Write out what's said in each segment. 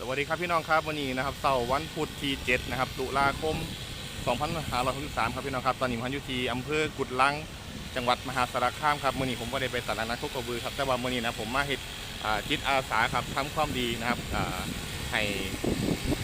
สวัสดีครับพี่น้องครับวันนี้นะครับเสาร์วันพุธที่7นะครับตุลาคม 2563ครับพี่น้องครับตอนนี้ผมอยู่ที่อำเภอกุดลัง จังหวัดมหาสารคามครับมื่อนี้ผมก็ได้ไปตลาดนัดโคกระบือครับแต่ว่ามื่อนี้นะผมมาเฮ็ดจิตอาสาครับทำความดีนะครับให้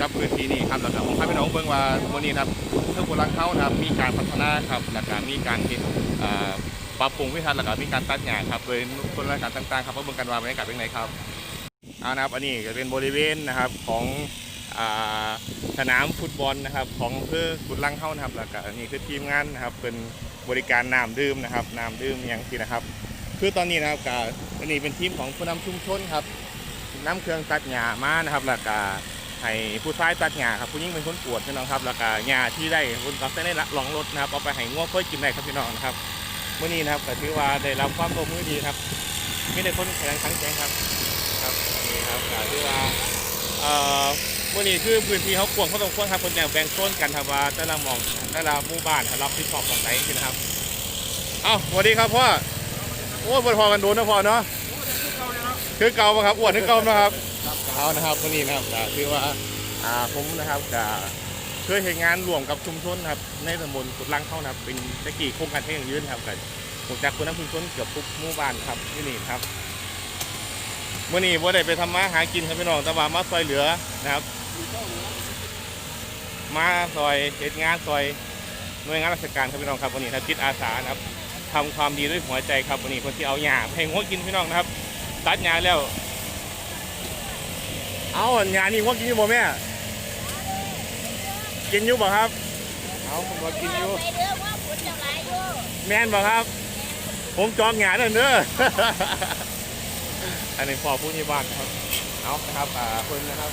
กับพื้นที่นี้ครับแล้วก็ผมพาพี่น้องเบิ่งว่ามื่อนี้นะครับอำเภอกุดลังเขานะครับมีการพัฒนาครับแล้วก็มีการเฮ็ดปรับปรุงวิธีแล้วก็มีการตัดหญ้าครับโดยต้นรายการต่างๆครับมาเบิ่งกันว่าบรรยากาศเป็นไงครับ เอานะครับ อันนี้จะเป็นบริเวณนะครับของสนามฟุตบอลนะครับ ของอำเภอกุดลังเข้านะครับแล้วก็อันนี้คือทีมงานนะครับ เป็นบริการน้ำดื่มนะครับน้ำดื่มอย่างที่นะครับ คือตอนนี้นะครับก็อันนี้เป็นทีมของผู้นำชุมชนครับน้ำเครื่องตัดหญ้ามานะครับแล้วก็ให้ผู้ชายตัดหญ้าครับผู้หญิงเป็นคนปวดพี่น้องครับแล้วก็หญ้าที่ได้คุณก็ได้ลองรถนะครับเอาไปให้ง้วค่อยกินได้ครับพี่น้องนะครับเมื่อนี้นะครับก็ถือว่าได้รับความร่วมมือดีครับไม่ได้คนแข็งขังแข็งครับ ครับนี่ครับก็คือว่าเอ่อมื่อนี้คือพื้นที่เขากวางเขาต้องกว้างครับคนแบ่งแบ่งโซนกันครับว่าแต่ละหมองแต่ละหมู่บ้านเขารับผิดชอบตรงไหนกันนะครับเอ้าสวัสดีครับพ่อโอ้ยพอกันโดนนะพ่อเนาะคือเก่าปะครับอ้วนคือเก่านะครับเอานะครับวันนี้นะครับก็คือว่าอ่าผมนะครับก็เคยเห็นงานร่วมกับชุมชนครับในตำบลกุดลังเขานะครับเป็นตะกี้โครงการเท่งยืนครับกับผมจากคนน้ำชุมชนเกือบทุกหมู่บ้านครับที่นี่ครับ มื่อนี้บ่ได้ไปทำมาหากินครับพี่น้องแต่ว่ามาซอยเหลือนะครับ มาซอยเหตุงานซอยหน่วยงานราชการครับพี่น้องครับวันนี้ทับจิตอาสานะครับทำความดีด้วยหัวใจครับวันนี้คนที่เอาหญ้าให้งวกินพี่น้องนะครับตัดหญ้าแล้ว เอาหญ้านี่งวกินอยู่บ่แม่กินอยู่บ่ครับเอาผมก็กินอยู่ไปเด้อว่าผลจะไหลอยู่แม่นบ่ครับ ผมจองหญ้าเด้อเด้อ อันนี้พอผู้ที่บ้านครับ เอานะครับอ่าคนนะครับ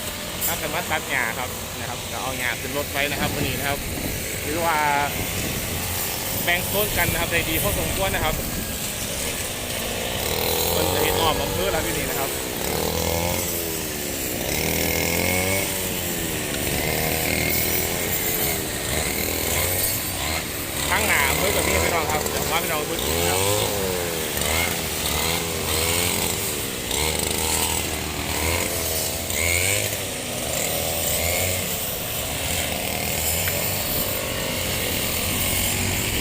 นักกันมาตัดหญ้าครับนะครับจะเอาหญ้าขึ้นรถไปนะครับวันนี้นะครับหรือว่าแบ่งโซนกันนะครับได้ดีพอสมควรนะครับคนจะเห็นอ้อมอำเภอแล้วที่นี่นะครับข้างหน้าอำเภอกับพี่พี่น้องครับเดี๋ยวมาพี่น้องทุกคนครับ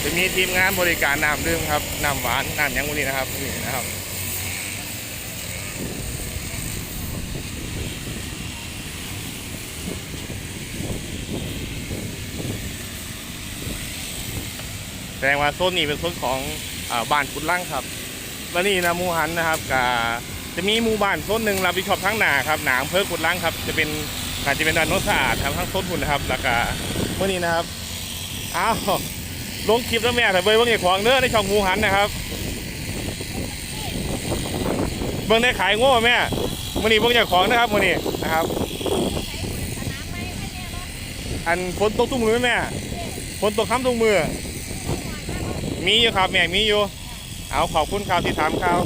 จะ มีทีมงานบริการน้ำดื่มครับน้ำหวานน้ำยังวันนี้นะครับนี่นะครับแสดงว่าโซนนี้เป็นโซนของอบ้านกุดลังครับและนี่นะมูหันนะครับกับจะมีหมู่บ้านโซนหนึ่งรับผิดชอบทั้งหนาครับหนาอำเภอกุดลังครับ จะเป็นอาจจะเป็นด้านโน้นสะอาดทั้งโซนหุ่นนะครับ แล้วก็เมื่อนี้นะครับอ้าว ลงคลิปแล้วแม่แต่เบิ้งเบิ้งไอ้ของเด้อในช่องหมูหันนะครับ เบิ้งได้ขายโง่แม่มื่อนี้เบิ้งจากของนะครับมื่อนี้นะครับ อันฝนตกตุ้มมือไหมแม่ฝนตกค้ำตุ้มมือ มีอยู่ครับแม่มีอยู่ เอาขอบคุณข่าวที่ถามข่าว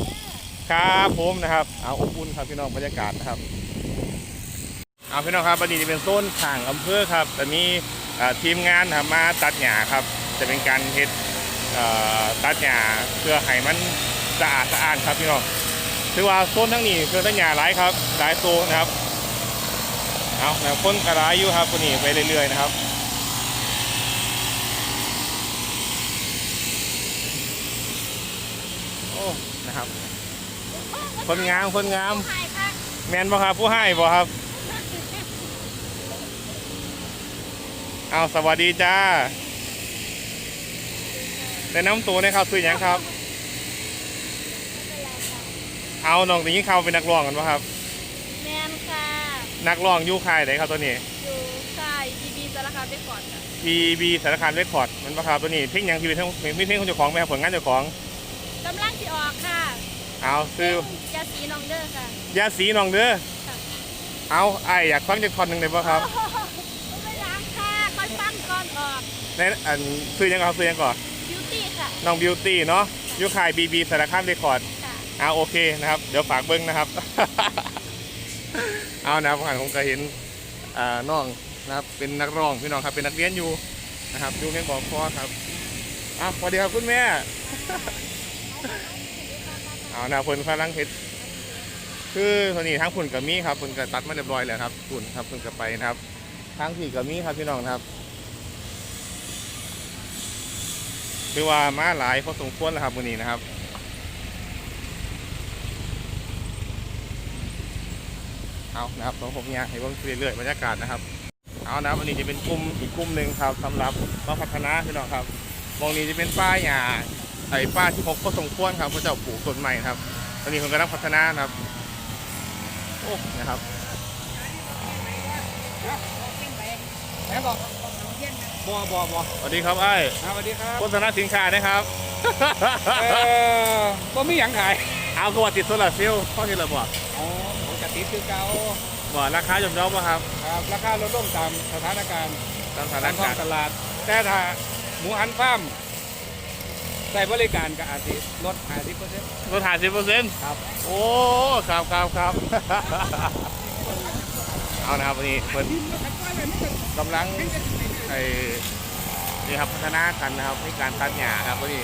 ครับผมนะครับ เอาอบอุ่นครับพี่น้องบรรยากาศนะครับเอาพี่น้องครับวันนี้จะเป็นโซนข้างอำเภอครับแต่มีทีมงานครับมาตัดหญ้าครับ จะเป็นการเฮ็ดตัดหญ้าเพื่อให้มันสะอาดสะอาดครับพี่น้องถือว่าโซนทั้งนี้คือตัดหญ้าหลายครับหลายตัวนะครับเอาแล้วคนกระไรอยู่ครับคนนี้ไปเรื่อยๆนะครับโอ้นะครับ คนงามคนงาม แมนบ่ครับผู้ให้บ่ครับเอาสวัสดีจ้า แต่น้ำตัวนะครับซื้อหยังครับ เอาน้องตีนี้เขาเป็นนักร้องกันปะครับ แมนค่ะนักร้องอยูค่ายไหนครับตัวนี้อยู่ค่ายบีบีสารคามเรคคอร์ดค่ะ PB สารคามเรคคอร์ดมันปะครับตัวนี้เพลงหยังที่เป็นเพลงเพลงของเจ้าของไหมครับผลงานเจ้าของกำลังที่ออกค่ะ เอาซื้อยาสีน้องเด้อค่ะยาสีน้องเด้อค่ะเอาไอายอยากฟังจากคอนหนึ่งเลยปะครับโอ้โหไม่รักค่ะค่อยฟังก่อนออกในอันซื้อหยังก่อนครับซื้อหยังก่อนบิวตี้ค่ะ น้องบิวตี้เนาะอยูค่าย BB สารคามเรคคอร์ดค่ะเอาโอเคนะครับ เดี๋ยวฝากเบิ้งนะครับ เอานะครับผ่านผมก็เห็นอ่าน้องนะครับเป็นนักร้องพี่น้องครับเป็นนักเรียนอยู่นะครับอยู่เรียนบอกพ่อครับอะสวัสดีครับคุณแม่เอานะเพิ่นพลังเพชรคือตอนนี้ทั้งฝุ่นกับมีครับฝุ่นกับตัดมาเรียบร้อยแล้วครับฝุ่นครับฝุ่นกับไปนะครับทั้งผีกับมีครับพี่น้องนะครับ คือว่ามาหลายพอสมควรแล้วครับวันนี้นะครับเอานะครับของผมเนี่ยให้เบิ่งเรื่อยๆบรรยากาศนะครับ เอานะครับวันนี้จะเป็นกลุ่มอีกกลุ่มหนึ่งครับสำหรับมาพัฒนาพี่น้องครับมองนี้จะเป็นป้าหญ้าไอ้ป้าที่พกก็สมควรครับพระเจ้าปลูกต้นใหม่ครับตอนนี้ผมกำลังพัฒนานะครับโอ้นะครับแม่บอก บัวบัวบัวสวัสดีครับไอ้ายสวัสดีครับโฆษณาสินค้านะครับเออบ่มีหยังขายเอากระวาติดโซลาร์เซลล์ข้อที่เราบอกอ๋อปกติคือเก่าบอกราคาย่อมเยาป่ะครับครับ ราคาลดลงตามสถานการณ์ตามสถาตานมท้อกางรณ์ตลาด แต่ถ้าหมูหันฟาร์มใส่บริการก็อาจจะลด50%ลดหาสิบเปอร์เซ็นต์ครับ โอ้ครับครับครับเอานะครับวันนี้เพิ่นกำลัง ไอ้นี่ครับพัฒนากันนะครับในการตัดหญ้าครับวันนี้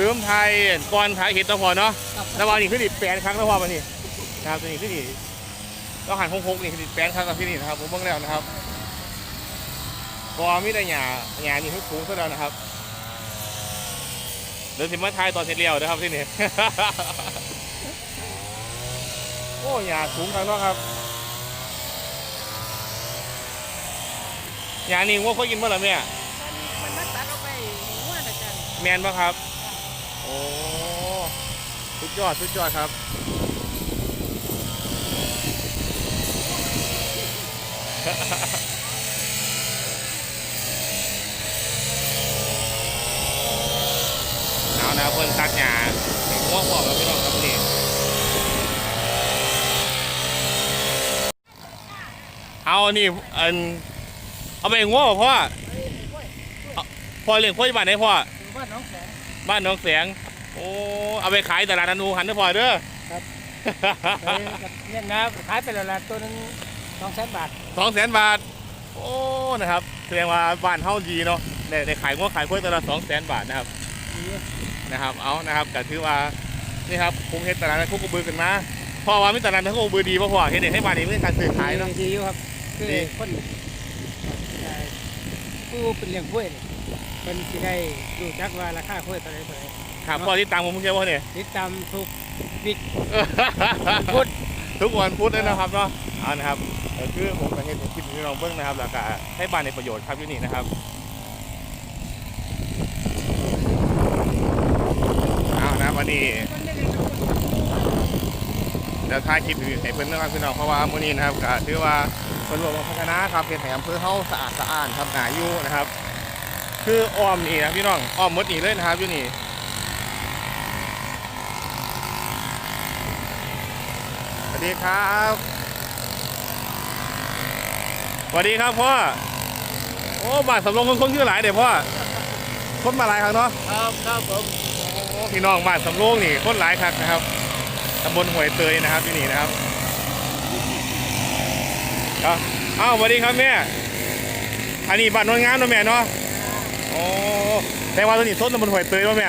ลืมไทยก่อนไทยเห็นตะพอเนาะแล้ววันนี้ขึ้นอีกแปดครั้งแล้วพอวันนี้นะครับตัวนี้ขึ้นอีกก็หันหกๆนี่ขึ้นอีกแปดครั้งกับที่นี่นะครับผมเบิ่งแล้วนะครับก็มีแต่หญ้าหญ้านี่ขึ้นสูงซะแล้วนะครับเดี๋ยวสิมาทายตอนเสร็จแล้วนะครับที่นี่ โอ้หญ้าสูงครั้งเนาะครับ ยานี่ว่าค่อยกินเมื่อไหร่แม่มันมาตัดเอาไปหัวนะจ๊ะแมนปะครับ โอ้สุดยอดสุดยอดครับเอานะเพิ่นตัดหญ้าเห็นง่วงบอกแล้วพี่น้องครับนี่เอานี่อัน เอาไปง่วงบ่พ่อเอาพ่อเลี้ยงพ่ออยู่บ้านไหนพ่อบ้านน้องแสงบ้านหน้องแสงโอ้เอาไปขายตลาดนันนูหันเด้อพ่อเด้อเนี่ยนะขายไปแล้วละตัวนึง200,000บาทสองแสนบาท โอ้นะครับแสดงว่าบ้านเฮาดีเนาะได้ได้ขายง้วขายกล้วยตัวละสองแสนบาทนะครับนะครับเอานะครับก็ถือว่านี่ครับผมเฮ็ดตลาดนัดคุกกระบือกันมาพ่อว่ามีตลาดนัดคุกกระบือดีป่ะพ่อเฮ็ดให้บ้านนี้มีการซื้อขายเนาะดีอยู่ครับคือดีคนเอ่อ ผู้เป็นเลี้ยงกล้วยนี่เป็นสิได้รู้จักว่าราคากล้วยเท่าไหร่เท่าไหร่ครับพ่อที่ตังผมเชื่อว่าเนี่ย ติดตามทุกวิก พุธ ทุกวันพุธเลยนะครับเนาะเอานะครับเออคือผมก็เห็นคลิปที่น้องเบิ้งนะครับแล้วก็ให้บ้านในประโยชน์ครับที่นี่นะครับเอานะวันนี้เดี๋ยวถ่ายคลิปให้เพื่อนนะครับพี่น้องเพราะว่ามื้อนี้นะครับก็ถือว่า เพิ่นบอกว่าพัฒนาครับเป็นแถมเพื่อเฮาสะอาดสะอ้านครับหนาอยู่นะครับ คืออ้อมนี่นะพี่น้องอ้อมหมดนี่เลยนะครับอยู่นี่สวัสดีครับสวัสดีครับพ่อโอ้บาทสำรองคนคนชื่อหลายเดี๋ยวพ่อคนมาหลายครั้งเนาะครับครับผมโอ้พี่น้องบ้านสำโรงนี่คนหลายครั้งนะครับตำบลห้วยเตยนะครับที่นี่นะครับ อาเอ้าสวัสดีครับแม่ อันนี้บ้านนวลงามเนาะแม่เนาะโอ้แต่ว่าตัวนี้ต้นตำบลห้วยเตยว่าแม่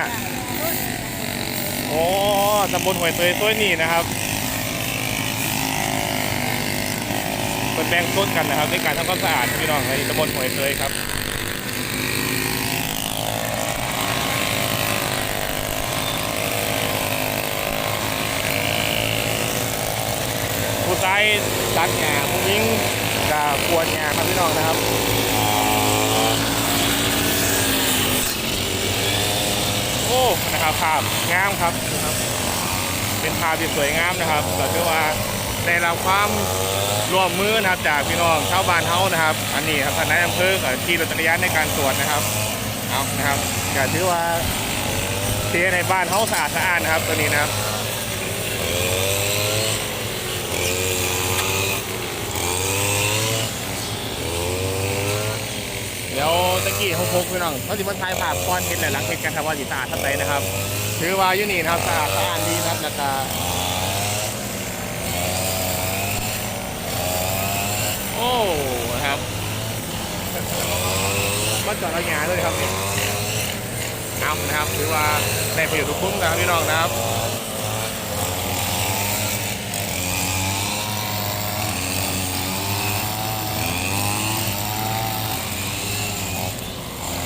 โอ้ตำบลห้วยเตยตัวนี้นะครับเป็นแบ่งต้นกันนะครับในการทำความสะอาดพี่น้องในตำบลหวยเตยครับผู้ชาย ตัดหญ้าผู้หญิงจะกวนหญ้าครับพี่น้องนะครับโอ้นะครับภาพงามครับนะครับเป็นภาพที่สวยงามนะครับก็คือว่าได้รับความร่วมมือนะครับจากพี่น้องชาวบ้านเฮานะครับ อันนี้ครับท่านนายอำเภอกับขี่รถจักรยานในการตรวจนะครับเอานะครับก็ถือว่าเสียในบ้านเฮาสะอาดสะอาดนะครับตัวนี้นะครับเกี้เขาพกพี่น้องเขาสิมาถ่ายภาพก่อนเห็นและหลังเห็นกันครับว่าสิสะอาดท่าไหร่นะครับ ถือว่าอยู่นี่นะครับสะอาดสะอาดดีครับแล้วก็โอ้ครับมาจอดเอาหยาด้วยครับเอานะครับถือว่าได้ประโยชน์ทุกคุ้มนะครับพี่น้องนะครับ